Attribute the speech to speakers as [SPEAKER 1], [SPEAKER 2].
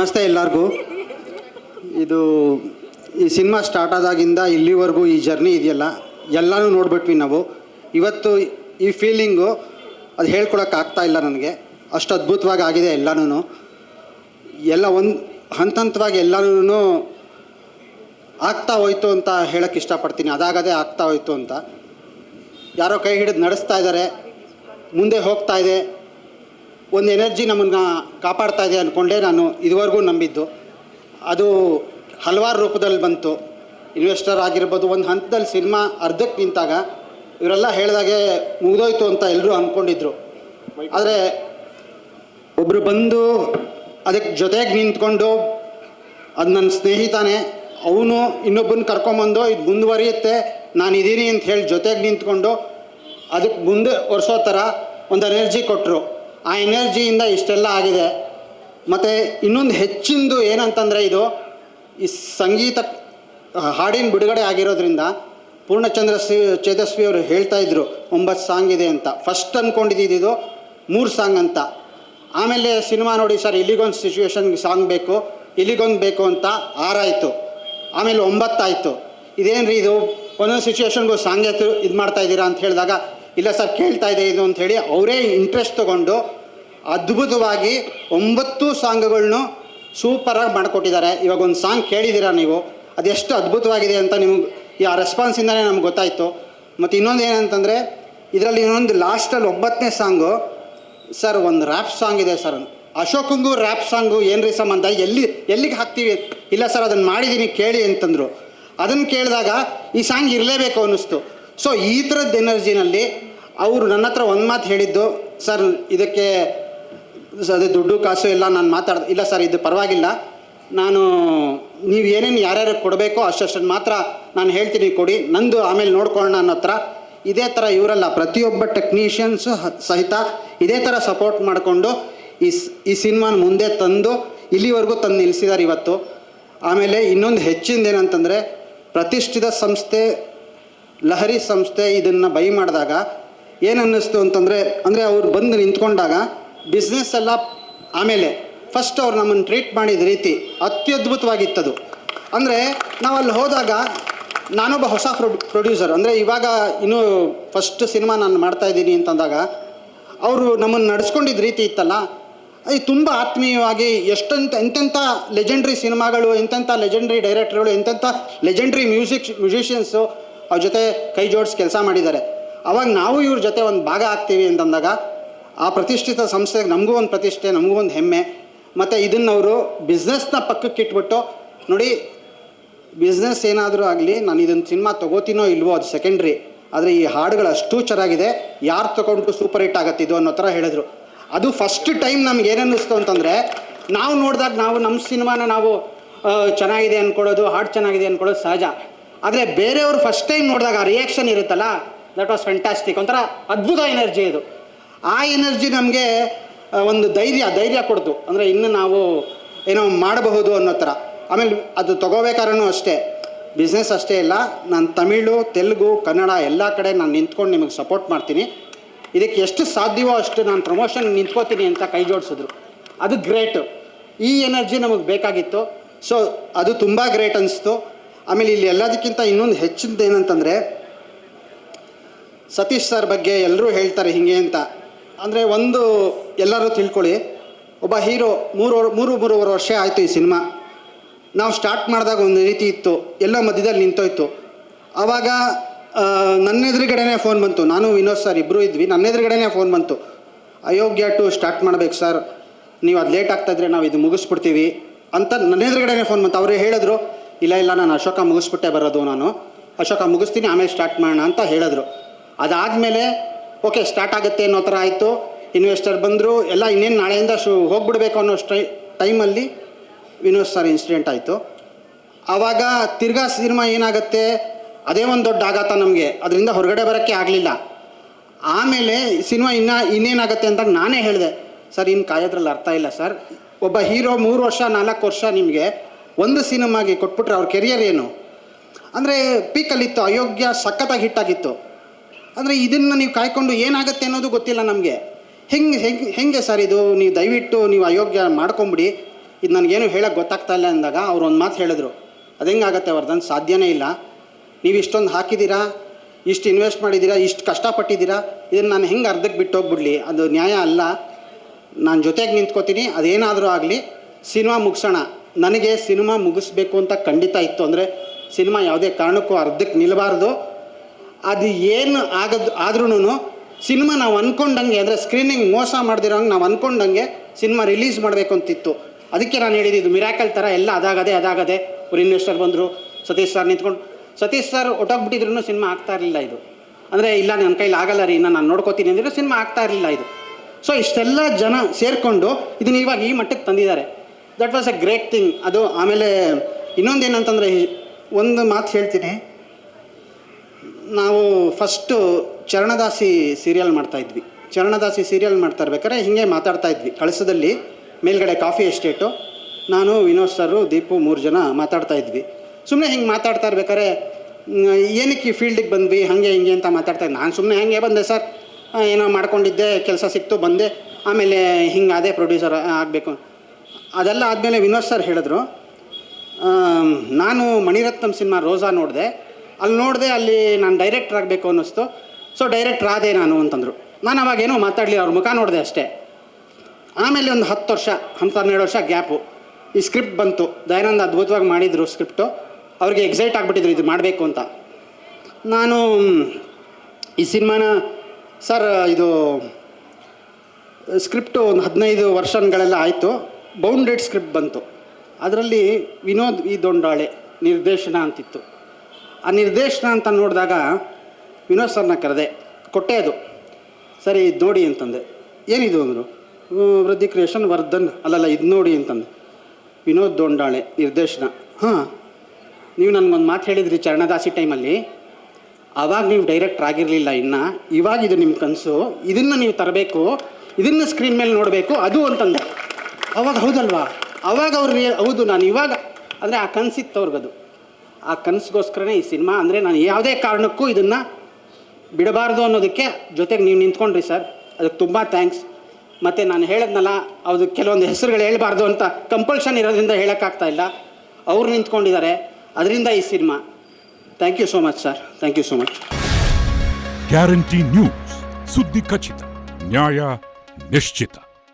[SPEAKER 1] ನಮಸ್ತೆ ಎಲ್ಲರಿಗೂ. ಇದು ಈ ಸಿನಿಮಾ ಸ್ಟಾರ್ಟ್ ಆದಾಗಿಂದ ಇಲ್ಲಿವರೆಗೂ ಈ ಜರ್ನಿ ಇದೆಯಲ್ಲ, ಎಲ್ಲನೂ ನೋಡ್ಬಿಟ್ವಿ ನಾವು. ಇವತ್ತು ಈ ಫೀಲಿಂಗು ಅದು ಹೇಳ್ಕೊಳಕ್ಕೆ ಇಲ್ಲ ನನಗೆ. ಅಷ್ಟು ಅದ್ಭುತವಾಗಿ ಆಗಿದೆ ಎಲ್ಲನೂ ಎಲ್ಲ ಒಂದು ಹಂತ ಹಂತವಾಗಿ ಎಲ್ಲನೂ ಆಗ್ತಾ ಹೋಯ್ತು ಅಂತ ಹೇಳಕ್ಕೆ ಇಷ್ಟಪಡ್ತೀನಿ. ಅದಾಗದೇ ಆಗ್ತಾ ಹೋಯ್ತು ಅಂತ. ಯಾರೋ ಕೈ ಹಿಡಿದು ನಡೆಸ್ತಾ ಇದ್ದಾರೆ ಮುಂದೆ ಹೋಗ್ತಾ ಇದೆ. ಒಂದು ಎನರ್ಜಿ ನಮ್ಮನ್ನು ಕಾಪಾಡ್ತಾ ಇದೆ ಅಂದ್ಕೊಂಡೇ ನಾನು ಇದುವರೆಗೂ ನಂಬಿದ್ದು. ಅದು ಹಲವಾರು ರೂಪದಲ್ಲಿ ಬಂತು. ಇನ್ವೆಸ್ಟರ್ ಆಗಿರ್ಬೋದು, ಒಂದು ಹಂತದಲ್ಲಿ ಸಿನಿಮಾ ಅರ್ಧಕ್ಕೆ ನಿಂತಾಗ ಇವರೆಲ್ಲ ಹೇಳಿದಾಗೆ ಮುಗಿದೋಯ್ತು ಅಂತ ಎಲ್ಲರೂ ಅಂದ್ಕೊಂಡಿದ್ರು ಆದರೆ ಒಬ್ಬರು ಬಂದು ಅದಕ್ಕೆ ಜೊತೆಗೆ ನಿಂತ್ಕೊಂಡು ಅದು ನನ್ನ ಸ್ನೇಹಿತನೇ ಅವನು ಇನ್ನೊಬ್ಬನ ಕರ್ಕೊಂಬಂದು ಇದು ಮುಂದುವರಿಯುತ್ತೆ, ನಾನು ಇದ್ದೀನಿ ಅಂತ ಹೇಳಿ ಜೊತೆಗೆ ನಿಂತ್ಕೊಂಡು ಅದಕ್ಕೆ ಮುಂದೆ ಒರೆಸೋ ಥರ ಒಂದು ಎನರ್ಜಿ ಕೊಟ್ಟರು ಆ ಎನರ್ಜಿಯಿಂದ ಇಷ್ಟೆಲ್ಲ ಆಗಿದೆ. ಮತ್ತು ಇನ್ನೊಂದು ಹೆಚ್ಚಿಂದು ಏನಂತಂದರೆ ಇದು ಈ ಸಂಗೀತ ಹಾಡಿನ ಬಿಡುಗಡೆ ಆಗಿರೋದ್ರಿಂದ ಪೂರ್ಣಚಂದ್ರ ಸಿ, ಚೇತಸ್ವಿ ಅವರು ಹೇಳ್ತಾ ಇದ್ರು, ಒಂಬತ್ತು ಸಾಂಗ್ ಇದೆ ಅಂತ. ಫಸ್ಟ್ ಅಂದ್ಕೊಂಡಿದ್ದು ಮೂರು ಸಾಂಗ್ ಅಂತ. ಆಮೇಲೆ ಸಿನಿಮಾ ನೋಡಿ, ಸರ್, ಇಲ್ಲಿಗೊಂದು ಸಿಚುವೇಶನ್ಗೆ ಸಾಂಗ್ ಬೇಕು, ಇಲ್ಲಿಗೊಂದು ಬೇಕು ಅಂತ ಆರಾಯಿತು. ಆಮೇಲೆ ಒಂಬತ್ತಾಯಿತು. ಇದೇನು ರೀ ಇದು, ಒಂದೊಂದು ಸಿಚುವೇಶನ್ಗೂ ಸಾಂಗ್ ಇದು ಮಾಡ್ತಾ ಇದ್ದೀರಾ ಅಂತ ಹೇಳಿದಾಗ, ಇಲ್ಲ ಸರ್, ಕೇಳ್ತಾ ಇದೆ ಇದು ಹೇಳಿ ಅವರೇ ಇಂಟ್ರೆಸ್ಟ್ ತೊಗೊಂಡು ಅದ್ಭುತವಾಗಿ ಒಂಬತ್ತು ಸಾಂಗ್ಗಳನ್ನು ಸೂಪರಾಗಿ ಮಾಡಿಕೊಟ್ಟಿದ್ದಾರೆ. ಇವಾಗ ಒಂದು ಸಾಂಗ್ ಕೇಳಿದ್ದೀರಾ ನೀವು? ಅದೆಷ್ಟು ಅದ್ಭುತವಾಗಿದೆ ಅಂತ ನಿಮ್ಗೆ ಆ ರೆಸ್ಪಾನ್ಸಿಂದನೇ ನಮ್ಗೆ ಗೊತ್ತಾಯಿತು. ಮತ್ತು ಇನ್ನೊಂದು ಏನಂತಂದರೆ, ಇದರಲ್ಲಿ ಇನ್ನೊಂದು ಲಾಸ್ಟಲ್ಲಿ ಒಂಬತ್ತನೇ ಸಾಂಗು, ಸರ್ ಒಂದು ರ್ಯಾಪ್ ಸಾಂಗ್ ಇದೆ ಸರ್. ಅಶೋಕಂಗೂ ರ್ಯಾಪ್ ಸಾಂಗು ಏನು ರೀ ಸಂಬಂಧ? ಎಲ್ಲಿ, ಎಲ್ಲಿಗೆ ಹಾಕ್ತೀವಿ? ಇಲ್ಲ ಸರ್, ಅದನ್ನು ಮಾಡಿದ್ದೀನಿ, ಕೇಳಿ ಅಂತಂದರು. ಅದನ್ನು ಕೇಳಿದಾಗ ಈ ಸಾಂಗ್ ಇರಲೇಬೇಕು ಅನ್ನಿಸ್ತು. ಸೊ ಈ ಥರದ್ದು ಎನರ್ಜಿನಲ್ಲಿ ಅವರು ನನ್ನ ಹತ್ರ ಒಂದು ಮಾತು ಹೇಳಿದ್ದು, ಸರ್, ಇದಕ್ಕೆ ಅದೇ ದುಡ್ಡು, ಕಾಸು ಎಲ್ಲ ನಾನು ಮಾತಾಡ್ದೆ ಇಲ್ಲ ಸರ್, ಇದು ಪರವಾಗಿಲ್ಲ. ನಾನು, ನೀವು ಏನೇನು ಯಾರ್ಯಾರು ಕೊಡಬೇಕೋ ಅಷ್ಟಷ್ಟನ್ನು ಮಾತ್ರ ನಾನು ಹೇಳ್ತೀನಿ ಕೊಡಿ. ನಂದು ಆಮೇಲೆ ನೋಡ್ಕೊಳ್ಳೋಣ ಅನ್ನೋ ಹತ್ರ. ಇದೇ ಥರ ಇವರೆಲ್ಲ, ಪ್ರತಿಯೊಬ್ಬ ಟೆಕ್ನಿಷಿಯನ್ಸು ಸಹಿತ ಇದೇ ಥರ ಸಪೋರ್ಟ್ ಮಾಡಿಕೊಂಡು ಈ ಈ ಸಿನಿಮಾನ ಮುಂದೆ ತಂದು ಇಲ್ಲಿವರೆಗೂ ತಂದು ನಿಲ್ಲಿಸಿದ್ದಾರೆ ಇವತ್ತು. ಆಮೇಲೆ ಇನ್ನೊಂದು ಹೆಚ್ಚಿಂದ ಏನಂತಂದರೆ, ಪ್ರತಿಷ್ಠಿತ ಸಂಸ್ಥೆ, ಲಹರಿ ಸಂಸ್ಥೆ ಇದನ್ನು ಬೈ ಮಾಡಿದಾಗ ಏನನ್ನಿಸ್ತು ಅಂತಂದರೆ, ಅಂದರೆ ಅವ್ರು ಬಂದು ನಿಂತ್ಕೊಂಡಾಗ ಬಿಸ್ನೆಸ್ ಎಲ್ಲ ಆಮೇಲೆ ಫಸ್ಟ್ ಅವ್ರು ನಮ್ಮನ್ನು ಟ್ರೀಟ್ ಮಾಡಿದ ರೀತಿ ಅತ್ಯದ್ಭುತವಾಗಿತ್ತದು. ಅಂದರೆ ನಾವು ಅಲ್ಲಿ ಹೋದಾಗ ನಾನೊಬ್ಬ ಹೊಸ ಪ್ರೊ ಪ್ರೊಡ್ಯೂಸರ್ ಅಂದರೆ ಇವಾಗ ಇನ್ನೂ ಫಸ್ಟ್ ಸಿನಿಮಾ ನಾನು ಮಾಡ್ತಾ ಇದ್ದೀನಿ ಅಂತಂದಾಗ ಅವರು ನಮ್ಮನ್ನು ನಡೆಸ್ಕೊಂಡಿದ್ದ ರೀತಿ ಇತ್ತಲ್ಲ ಅದು ತುಂಬ ಆತ್ಮೀಯವಾಗಿ ಎಷ್ಟಂತ ಎಂತೆಂಥ ಲೆಜೆಂಡ್ರಿ ಸಿನಿಮಾಗಳು ಎಂತೆಂಥ ಲೆಜೆಂಡ್ರಿ ಡೈರೆಕ್ಟರ್ಗಳು ಎಂತೆಂಥ ಲೆಜೆಂಡ್ರಿ ಮ್ಯೂಸಿಕ್ ಮ್ಯೂಸಿಷಿಯನ್ಸು ಅವ್ರ ಜೊತೆ ಕೈ ಜೋಡಿಸಿ ಕೆಲಸ ಮಾಡಿದ್ದಾರೆ. ಅವಾಗ ನಾವು ಇವ್ರ ಜೊತೆ ಒಂದು ಭಾಗ ಆಗ್ತೀವಿ ಅಂತಂದಾಗ ಆ ಪ್ರತಿಷ್ಠಿತ ಸಂಸ್ಥೆಗೆ ನಮಗೂ ಒಂದು ಪ್ರತಿಷ್ಠೆ, ನಮಗೂ ಒಂದು ಹೆಮ್ಮೆ. ಮತ್ತು ಇದನ್ನು ಅವರು ಬಿಸ್ನೆಸ್ನ ಪಕ್ಕಕ್ಕೆ ಇಟ್ಬಿಟ್ಟು, ನೋಡಿ ಬಿಸ್ನೆಸ್ ಏನಾದರೂ ಆಗಲಿ, ನಾನು ಇದನ್ನು ಸಿನಿಮಾ ತೊಗೋತೀನೋ ಇಲ್ವೋ ಅದು ಸೆಕೆಂಡ್ರಿ ಆದರೆ ಈ ಹಾಡುಗಳು ಅಷ್ಟು ಚೆನ್ನಾಗಿದೆ, ಯಾರು ತೊಗೊಂಡ್ರು ಸೂಪರ್ ಹಿಟ್ ಆಗುತ್ತೆ ಇದು ಅನ್ನೋ ಥರ ಹೇಳಿದ್ರು. ಅದು ಫಸ್ಟ್ ಟೈಮ್ ನಮ್ಗೆ ಏನು ಅನ್ನಿಸ್ತು ಅಂತಂದರೆ, ನಾವು ನೋಡಿದಾಗ ನಾವು ನಮ್ಮ ಸಿನಿಮಾನ ನಾವು ಚೆನ್ನಾಗಿದೆ ಅಂದ್ಕೊಳ್ಳೋದು ಹಾಡು ಚೆನ್ನಾಗಿದೆ ಅಂದ್ಕೊಳ್ಳೋದು ಸಹಜ. ಆದರೆ ಬೇರೆಯವರು ಫಸ್ಟ್ ಟೈಮ್ ನೋಡಿದಾಗ ಆ ರಿಯಾಕ್ಷನ್ ಇರುತ್ತಲ್ಲ ದಟ್ ವಾಸ್ ಫ್ಯಾಂಟಾಸ್ಟಿಕ್ ಒಂಥರ ಅದ್ಭುತ ಎನರ್ಜಿ ಇದು. ಆ ಎನರ್ಜಿ ನಮಗೆ ಒಂದು ಧೈರ್ಯ ಧೈರ್ಯ ಕೊಡ್ತು. ಅಂದರೆ ಇನ್ನು ನಾವು ಏನೋ ಮಾಡಬಹುದು ಅನ್ನೋ ಥರ. ಆಮೇಲೆ ಅದು ತಗೋಬೇಕಾದ್ರೂ ಅಷ್ಟೇ. ಬಿಸ್ನೆಸ್ ಅಷ್ಟೇ ಇಲ್ಲ. ನಾನು ತಮಿಳು, ತೆಲುಗು, ಕನ್ನಡ ಎಲ್ಲ ಕಡೆ ನಾನು ನಿಂತ್ಕೊಂಡು ನಿಮಗೆ ಸಪೋರ್ಟ್ ಮಾಡ್ತೀನಿ. ಇದಕ್ಕೆ ಎಷ್ಟು ಸಾಧ್ಯವೋ ಅಷ್ಟು ನಾನು ಪ್ರಮೋಷನ್ ನಿಂತ್ಕೋತೀನಿ ಅಂತ ಕೈ ಜೋಡಿಸಿದ್ರು. ಅದು ಗ್ರೇಟು ಈ ಎನರ್ಜಿ ನಮಗೆ ಬೇಕಾಗಿತ್ತು. ಸೊ ಅದು ತುಂಬ ಗ್ರೇಟ್ ಅನಿಸ್ತು. ಆಮೇಲೆ ಇಲ್ಲಿ ಎಲ್ಲದಕ್ಕಿಂತ ಇನ್ನೊಂದು ಹೆಚ್ಚಿನದು ಏನಂತಂದರೆ ಸತೀಶ್ ಸರ್ ಬಗ್ಗೆ ಎಲ್ಲರೂ ಹೇಳ್ತಾರೆ ಹೀಗೆ ಅಂತ. ಅಂದರೆ ಒಂದು ಎಲ್ಲರೂ ತಿಳ್ಕೊಳ್ಳಿ. ಒಬ್ಬ ಹೀರೋ ಮೂರು ಮೂರು ಮೂರುವರೆ ವರ್ಷ ಆಯಿತು ಈ ಸಿನಿಮಾ. ನಾವು ಸ್ಟಾರ್ಟ್ ಮಾಡಿದಾಗ ಒಂದು ರೀತಿ ಇತ್ತು. ಎಲ್ಲ ಮಧ್ಯದಲ್ಲಿ ನಿಂತೋಯ್ತು. ಆವಾಗ ನನ್ನ ಎದುರುಗಡೆನೇ ಫೋನ್ ಬಂತು. ನಾನು ವಿನೋದ್ ಸರ್ ಇಬ್ಬರು ಇದ್ವಿ. ನನ್ನ ಎದುರುಗಡೆನೇ ಫೋನ್ ಬಂತು. ಅಯೋಗ್ಯ ಟು ಸ್ಟಾರ್ಟ್ ಮಾಡ್ಬೇಕು ಸರ್. ನೀವು ಅದು ಲೇಟ್ ಆಗ್ತಾಯಿದ್ರೆ ನಾವು ಇದು ಮುಗಿಸ್ಬಿಡ್ತೀವಿ ಅಂತ ನನ್ನ ಎದುರುಗಡೆನೇ ಫೋನ್ ಬಂತು. ಅವರು ಹೇಳಿದ್ರು, ಇಲ್ಲ ಇಲ್ಲ, ನಾನು ಅಶೋಕ ಮುಗಿಸ್ಬಿಟ್ಟೆ ಬರೋದು ನಾನು. ಅಶೋಕ ಮುಗಿಸ್ತೀನಿ, ಆಮೇಲೆ ಸ್ಟಾರ್ಟ್ ಮಾಡೋಣ ಅಂತ ಹೇಳಿದ್ರು. ಅದಾದಮೇಲೆ ಓಕೆ ಸ್ಟಾರ್ಟ್ ಆಗುತ್ತೆ ಅನ್ನೋ ಥರ ಆಯಿತು. ಇನ್ವೆಸ್ಟರ್ ಬಂದರು, ಎಲ್ಲ ಇನ್ನೇನು ನಾಳೆಯಿಂದ ಶು, ಹೋಗ್ಬಿಡ್ಬೇಕು ಅನ್ನೋ ಸ್ಟೈ ಟೈಮಲ್ಲಿ ವಿನೋದ್ ಸರ್ ಇನ್ಸಿಡೆಂಟ್ ಆಯಿತು. ಆವಾಗ ತಿರ್ಗಾ ಸಿನಿಮಾ ಏನಾಗುತ್ತೆ? ಅದೇ ಒಂದು ದೊಡ್ಡ ಆಘಾತ ನಮಗೆ. ಅದರಿಂದ ಹೊರಗಡೆ ಬರೋಕ್ಕೆ ಆಗಲಿಲ್ಲ. ಆಮೇಲೆ ಸಿನಿಮಾ ಇನ್ನು, ಇನ್ನೇನಾಗುತ್ತೆ ಅಂತ ನಾನೇ ಹೇಳಿದೆ. ಸರ್ ಇನ್ನು ಕಾಯೋದ್ರಲ್ಲಿ ಅರ್ಥ ಇಲ್ಲ ಸರ್ ಒಬ್ಬ ಹೀರೋ ಮೂರು ವರ್ಷ, ನಾಲ್ಕು ವರ್ಷ ನಿಮಗೆ ಒಂದು ಸಿನಿಮಾಗೆ ಕೊಟ್ಬಿಟ್ರೆ ಅವ್ರ ಕೆರಿಯರ್ ಏನು? ಅಂದರೆ ಪೀಕಲ್ಲಿತ್ತು ಅಯೋಗ್ಯ ಸಖತ್ತಾಗಿ ಹಿಟ್ಟಾಗಿತ್ತು ಅಂದರೆ ಇದನ್ನು ನೀವು ಕಾಯ್ಕೊಂಡು ಏನಾಗುತ್ತೆ ಅನ್ನೋದು ಗೊತ್ತಿಲ್ಲ ನಮಗೆ. ಹೆಂಗೆ ಹೆಂಗೆ ಹೆಂಗೆ ಸರ್ ಇದು? ನೀವು ದಯವಿಟ್ಟು ನೀವು ಅಯೋಗ್ಯ ಮಾಡ್ಕೊಂಬಿಡಿ. ಇದು ನನಗೇನು ಹೇಳೋಕ್ಕೆ ಗೊತ್ತಾಗ್ತಾ ಇಲ್ಲ ಅಂದಾಗ ಅವ್ರು ಒಂದು ಮಾತು ಹೇಳಿದ್ರು. ಅದು ಹೆಂಗಾಗತ್ತೆ ವರ್ಧನ್? ಸಾಧ್ಯನೇ ಇಲ್ಲ. ನೀವು ಇಷ್ಟೊಂದು ಹಾಕಿದ್ದೀರಾ ಇಷ್ಟು ಇನ್ವೆಸ್ಟ್ ಮಾಡಿದ್ದೀರಾ ಇಷ್ಟು ಕಷ್ಟಪಟ್ಟಿದ್ದೀರಾ ಇದನ್ನು ನಾನು ಹೆಂಗೆ ಅರ್ಧಕ್ಕೆ ಬಿಟ್ಟು ಹೋಗ್ಬಿಡ್ಲಿ ಅದು ನ್ಯಾಯ ಅಲ್ಲ. ನಾನು ಜೊತೆಗೆ ನಿಂತ್ಕೋತೀನಿ. ಅದೇನಾದರೂ ಆಗಲಿ, ಸಿನಿಮಾ ಮುಗಿಸೋಣ. ನನಗೆ ಸಿನಿಮಾ ಮುಗಿಸ್ಬೇಕು ಅಂತ ಖಂಡಿತ ಇತ್ತು. ಅಂದರೆ ಸಿನಿಮಾ ಯಾವುದೇ ಕಾರಣಕ್ಕೂ ಅರ್ಧಕ್ಕೆ ನಿಲ್ಲಬಾರ್ದು ಅದು ಏನು ಆಗದು ಆದ್ರೂ ಸಿನಿಮಾ ನಾವು ಅಂದ್ಕೊಂಡಂಗೆ ಅಂದರೆ ಸ್ಕ್ರೀನಿಂಗ್ ಮೋಸ ಮಾಡ್ದಿರೋಂಗೆ ನಾವು ಅಂದ್ಕೊಂಡಂಗೆ ಸಿನಿಮಾ ರಿಲೀಸ್ ಮಾಡಬೇಕು ಅಂತಿತ್ತು ಅದಕ್ಕೆ ನಾನು ಹೇಳಿದ್ದು ಮಿರಾಕಲ್ ಥರ ಎಲ್ಲ ಅದಾಗದೆ ಅದಾಗದೆ ಅವ್ರು ಇನ್ವೆಸ್ಟರ್ ಬಂದರು, ಸತೀಶ್ ಸರ್ ನಿಂತ್ಕೊಂಡು, ಸತೀಶ್ ಸರ್ ಒಟ್ಟೋಗ್ಬಿಟ್ಟಿದ್ರು ಸಿನಿಮಾ ಆಗ್ತಾ ಇರಲಿಲ್ಲ ಇದು. ಅಂದರೆ ಇಲ್ಲ ನನ್ನ ಕೈಲಿ ಆಗಲ್ಲ ರೀ, ಇನ್ನು ನಾನು ನೋಡ್ಕೋತೀನಿ ಅಂದರೆ ಸಿನಿಮಾ ಆಗ್ತಾ ಇರಲಿಲ್ಲ ಇದು. ಸೊ ಇಷ್ಟೆಲ್ಲ ಜನ ಸೇರಿಕೊಂಡು ಇದನ್ನ ಇವಾಗ ಈ ಮಟ್ಟಕ್ಕೆ ತಂದಿದ್ದಾರೆ. That was a great thing ಅದು ಆಮೇಲೆ ಇನ್ನೊಂದೇನಂತಂದರೆ ಒಂದು ಮಾತು ಹೇಳ್ತೀನಿ. ನಾವು ಫಸ್ಟು ಚರಣದಾಸಿ ಸೀರಿಯಲ್ ಮಾಡ್ತಾಯಿದ್ವಿ ಚರಣದಾಸಿ ಸೀರಿಯಲ್ ಮಾಡ್ತಾ ಇರ್ಬೇಕಾದ್ರೆ ಹಿಂಗೆ ಮಾತಾಡ್ತಾ ಇದ್ವಿ. ಕಳಸದಲ್ಲಿ ಮೇಲ್ಗಡೆ ಕಾಫಿ ಎಸ್ಟೇಟು, ನಾನು, ವಿನೋದ್ ಸರು ದೀಪು ಮೂರು ಜನ ಮಾತಾಡ್ತಾ ಇದ್ವಿ. ಸುಮ್ಮನೆ ಹಿಂಗೆ ಮಾತಾಡ್ತಾ ಇರ್ಬೇಕಾದ್ರೆ ಏನಕ್ಕೆ ಈ ಫೀಲ್ಡಿಗೆ ಬಂದ್ವಿ, ಹಾಗೆ ಹಿಂಗೆ ಅಂತ ಮಾತಾಡ್ತಾ ನಾನು ಸುಮ್ಮನೆ ಹಾಗೆ ಬಂದೆ ಸರ್ ಏನೋ ಮಾಡ್ಕೊಂಡಿದ್ದೆ, ಕೆಲಸ ಸಿಕ್ತು, ಬಂದೆ. ಆಮೇಲೆ ಹಿಂಗೆ ಅದೇ ಪ್ರೊಡ್ಯೂಸರ್ ಆಗಬೇಕು. ಅದೆಲ್ಲ ಆದಮೇಲೆ ವಿನೋದ್ ಸರ್ ಹೇಳಿದ್ರು ನಾನು ಮಣಿರತ್ನಂ ಸಿನಿಮಾ ರೋಜಾ ನೋಡಿದೆ. ಅಲ್ಲಿ ನೋಡಿದೆ ಅಲ್ಲಿ ನಾನು ಡೈರೆಕ್ಟ್ರ್ ಆಗಬೇಕು ಅನ್ನಿಸ್ತು. ಸೊ ಡೈರೆಕ್ಟ್ರ್ ಆದೆ ನಾನು ಅಂತಂದರು. ನಾನು ಅವಾಗೇನೋ ಮಾತಾಡಲಿ, ಅವ್ರ ಮುಖ ನೋಡಿದೆ ಅಷ್ಟೇ. ಆಮೇಲೆ ಒಂದು ಹತ್ತು ವರ್ಷ ಹತ್ತು ಹನ್ನೆರಡು ವರ್ಷ ಗ್ಯಾಪು. ಈ ಸ್ಕ್ರಿಪ್ಟ್ ಬಂತು. ದಯಾನಂದ ಅದ್ಭುತವಾಗಿ ಮಾಡಿದರು ಸ್ಕ್ರಿಪ್ಟು ಅವ್ರಿಗೆ ಎಕ್ಸೈಟ್ ಆಗಿಬಿಟ್ಟಿದ್ರು, ಇದು ಮಾಡಬೇಕು ಅಂತ. ನಾನು, ಈ ಸಿನಿಮಾನ, ಸರ್, ಇದು ಸ್ಕ್ರಿಪ್ಟು ಒಂದು ಹದಿನೈದು ವರ್ಷನ್ಗಳೆಲ್ಲ ಆಯಿತು. ಬೌಂಡೆಡ್ ಸ್ಕ್ರಿಪ್ಟ್ ಬಂತು. ಅದರಲ್ಲಿ ವಿನೋದ್ ಈ ದೊಂಡಾಳೆ ನಿರ್ದೇಶನ ಅಂತಿತ್ತು. ಆ ನಿರ್ದೇಶನ ಅಂತ ನೋಡಿದಾಗ ವಿನೋದ್ ಸರ್ನ ಕರೆದೆ, ಕೊಟ್ಟೆ ಅದು. ಸರಿ, ಇದು ನೋಡಿ ಅಂತಂದೆ. ಏನಿದು ಅಂದರು ವೃದ್ಧಿ ಕ್ರಿಯೇಷನ್ ವರ್ಧನ್. ಅಲ್ಲಲ್ಲ, ಇದು ನೋಡಿ ಅಂತಂದೆ. ವಿನೋದ್ ದೊಂಡಾಳೆ, ನಿರ್ದೇಶನ. ಹಾಂ, ನೀವು ನನಗೊಂದು ಮಾತು ಹೇಳಿದ್ರಿ ಚರಣದಾಸಿ ಟೈಮಲ್ಲಿ. ಆವಾಗ ನೀವು ಡೈರೆಕ್ಟ್ರ್ ಆಗಿರಲಿಲ್ಲ ಇನ್ನು. ಇವಾಗ ಇದು ನಿಮ್ಮ ಕನಸು. ಇದನ್ನು ನೀವು ತರಬೇಕು. ಇದನ್ನು ಸ್ಕ್ರೀನ್ ಮೇಲೆ ನೋಡಬೇಕು. ಅದು ಅಂತಂದೆ. ಅವಾಗ ಹೌದಲ್ವಾ? ಅವಾಗ ಅವ್ರು ಹೌದು, ನಾನು ಇವಾಗ, ಅಂದರೆ ಆ ಕನಸಿತ್ತು ಅವ್ರಿಗದು ಆ ಕನಸಿಗೋಸ್ಕರನೇ ಈ ಸಿನಿಮಾ ಅಂದರೆ ನಾನು ಯಾವುದೇ ಕಾರಣಕ್ಕೂ ಇದನ್ನು ಬಿಡಬಾರ್ದು ಅನ್ನೋದಕ್ಕೆ ಜೊತೆಗೆ ನೀವು ನಿಂತ್ಕೊಂಡ್ರಿ ಸರ್. ಅದಕ್ಕೆ ತುಂಬ ಥ್ಯಾಂಕ್ಸ್ ಮತ್ತು ನಾನು ಹೇಳದ್ನಲ್ಲ, ಅದು ಕೆಲವೊಂದು ಹೆಸರುಗಳು ಹೇಳಬಾರ್ದು ಅಂತ ಕಂಪಲ್ಷನ್ ಇರೋದ್ರಿಂದ ಹೇಳೋಕ್ಕಾಗ್ತಾ ಇಲ್ಲ. ಅವ್ರು ನಿಂತ್ಕೊಂಡಿದ್ದಾರೆ. ಅದರಿಂದ ಈ cinema. Thank you so much sir thank you so much
[SPEAKER 2] guarantee news ಸುದ್ದಿ ಖಚಿತ ನ್ಯಾಯ ನಿಶ್ಚಿತ